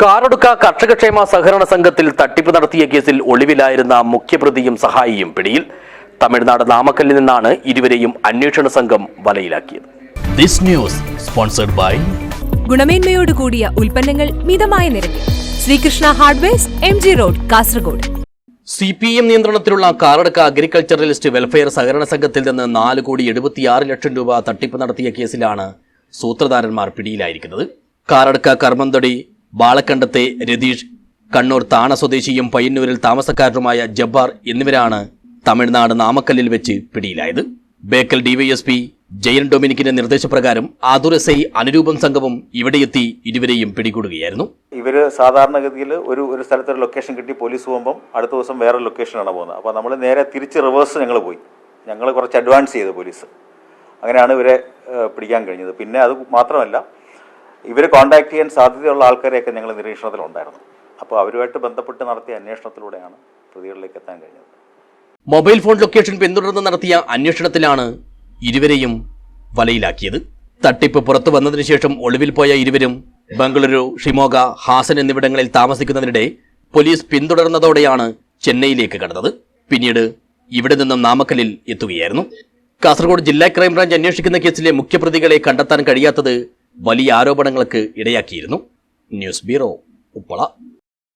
കാറൊടുക്ക കർഷകക്ഷേമ സഹകരണ സംഘത്തിൽ തട്ടിപ്പ് നടത്തിയ കേസിൽ ഒളിവിലായിരുന്ന മുഖ്യപ്രതിയും സഹായിയും പിടിയിൽ. തമിഴ്നാട് നാമക്കല്ലിൽ നിന്നാണ് ഇരുവരെയും അന്വേഷണ സംഘം വലയിലാക്കിയത്. ദിസ് ന്യൂസ് സ്പോൺസർഡ് ബൈ ഗുണമേന്മയോട് കൂടിയ ഉൽപ്പന്നങ്ങൾ മിതമായ നിരക്കിൽ. Sreekrishna hardwares M G road Kasaragod. C P M നിയന്ത്രണത്തിലുള്ള കാറടക്ക അഗ്രികൾച്ചറലിസ്റ്റ് വെൽഫെയർ സഹകരണ സംഘത്തിൽ നിന്ന് നാല് കോടി എഴുപത്തിയാറ് ലക്ഷം രൂപ തട്ടിപ്പ് നടത്തിയ കേസിലാണ് സൂത്രധാരന്മാർ പിടിയിലായിരിക്കുന്നത്. കാറടക്ക കർമ്മന്തടി ബാളക്കണ്ടത്തെ രതീഷ് കണ്ണൂർ താണ സ്വദേശിയും പയ്യന്നൂരിൽ താമസക്കാരനുമായ ജബ്ബാർ എന്നിവരാണ് തമിഴ്നാട് നാമക്കല്ലിൽ വെച്ച് പിടിയിലായത്. ബേക്കൽ ഡിവൈഎസ്പി ജയൻ ഡൊമിനിക്കിന്റെ നിർദ്ദേശപ്രകാരം ഐ അനുരൂപം സംഘവും ഇവിടെയെത്തി ഇരുവരെയും പിടികൂടുകയായിരുന്നു. ഇവർ സാധാരണഗതിയിൽ ഒരു ഒരു സ്ഥലത്ത് ഒരു ലൊക്കേഷൻ കിട്ടി പോലീസ് പോകുമ്പം അടുത്ത ദിവസം വേറെ ലൊക്കേഷനാണ് പോകുന്നത്. അപ്പോൾ നമ്മൾ നേരെ തിരിച്ച് റിവേഴ്സ് ഞങ്ങൾ പോയി. ഞങ്ങൾ കുറച്ച് അഡ്വാൻസ് ചെയ്തു പോലീസ് അങ്ങനെയാണ് ഇവരെ പിടിക്കാൻ കഴിഞ്ഞത്. പിന്നെ അത് മാത്രമല്ല ഇവരെ കോൺടാക്ട് ചെയ്യാൻ സാധ്യതയുള്ള ആൾക്കാരെയൊക്കെ ഞങ്ങൾ നിരീക്ഷണത്തിലുണ്ടായിരുന്നു. അപ്പോൾ അവരുമായിട്ട് ബന്ധപ്പെട്ട് നടത്തിയ അന്വേഷണത്തിലൂടെയാണ് പ്രതികളിലേക്ക് എത്താൻ കഴിഞ്ഞത്. മൊബൈൽ ഫോൺ ലൊക്കേഷൻ പിന്തുടർന്ന് നടത്തിയ അന്വേഷണത്തിലാണ് ഇരുവരെയും വലയിലാക്കിയത്. തട്ടിപ്പ് പുറത്തു വന്നതിനു ശേഷം ഒളിവിൽ പോയ ഇരുവരും ബംഗളൂരു ഷിമോഗ ഹാസൻ എന്നിവിടങ്ങളിൽ താമസിക്കുന്നതിനിടെ പോലീസ് പിന്തുടർന്നതോടെയാണ് ചെന്നൈയിലേക്ക് കടന്നത്. പിന്നീട് ഇവിടെ നിന്നും നാമക്കലിൽ എത്തുകയായിരുന്നു. കാസർഗോഡ് ജില്ലാ ക്രൈംബ്രാഞ്ച് അന്വേഷിക്കുന്ന കേസിലെ മുഖ്യപ്രതികളെ കണ്ടെത്താൻ കഴിയാത്തത് വലിയ ആരോപണങ്ങൾക്ക് ഇടയാക്കിയിരുന്നു. News bureau Uppala.